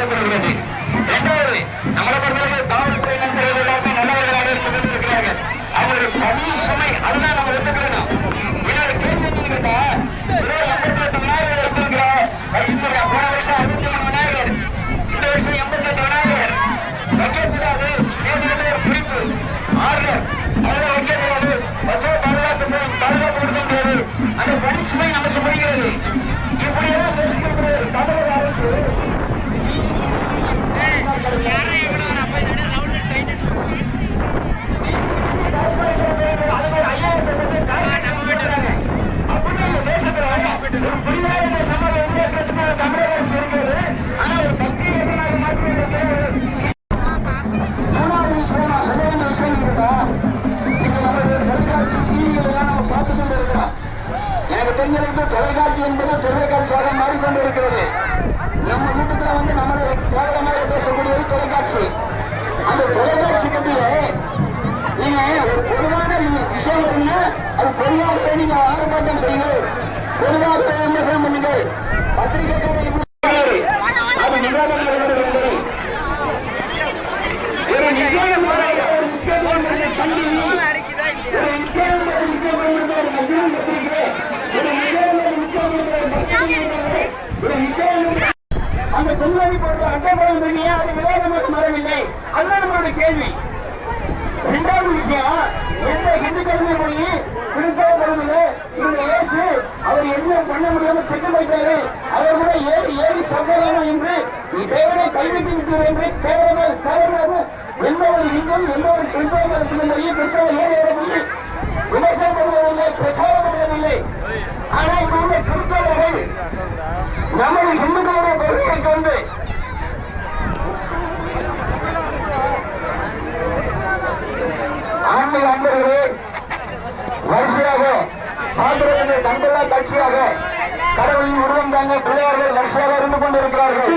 நடத்தப்படுகிறது இரண்டாவது எல்லாமே நல்லவர்களாக இருக்கிறார்கள் அவர்களுடைய பணி சுமை அதுதான் நம்ம ஒத்துக்கணும். இன்னொரு கேள்வி கேட்டா இருபது தெரிஞ்சதுக்கு தொலைக்காட்சி என்பது தொலைக்காட்சியாக மாறிக்கொண்டிருக்கிறது. நம்ம வீட்டுக்குள்ள வந்து நமது கேவலமாக பேசக்கூடியது தொலைக்காட்சி. அந்த தொலைக்காட்சி நீங்க ஒரு பொதுவான விஷயம் என்ன அது பொதுவாக நீங்க ஆரம்பாட்டம் செய்யுங்கள் பொதுவாக அந்த போன்ற அது விவாதமாக மாறவில்லை. அதுதான் நம்மளுடைய கேள்வி. இரண்டாவது விஷயம் எந்த இந்துக்களுமே போய் கிறிஸ்தவ பகுதியில இந்த இயேசு அவர் என்ன பண்ண முடியாம செத்து வைத்தாரு அவர் கூட ஏறி ஏறி சம்பளம் என்று தேவனை கைவிட்டு விட்டது என்று கேவலமாக கேவலமாக எந்த ஒரு இந்தும் எந்த ஒரு கிறிஸ்தவ கிறிஸ்தவ ஏழையிடமில்லை விமர்சனம் பண்ணுவதில்லை பிரச்சாரம் பண்ணுவதில்லை. கிறிஸ்தவர்கள் நமது இந்துக்களுடைய கொள்கையை கொண்டு காட்சியாக கடவுளின் உருவம் தாங்க பிள்ளையார்கள் வரிசையாக இருந்து கொண்டிருக்கிறார்கள்.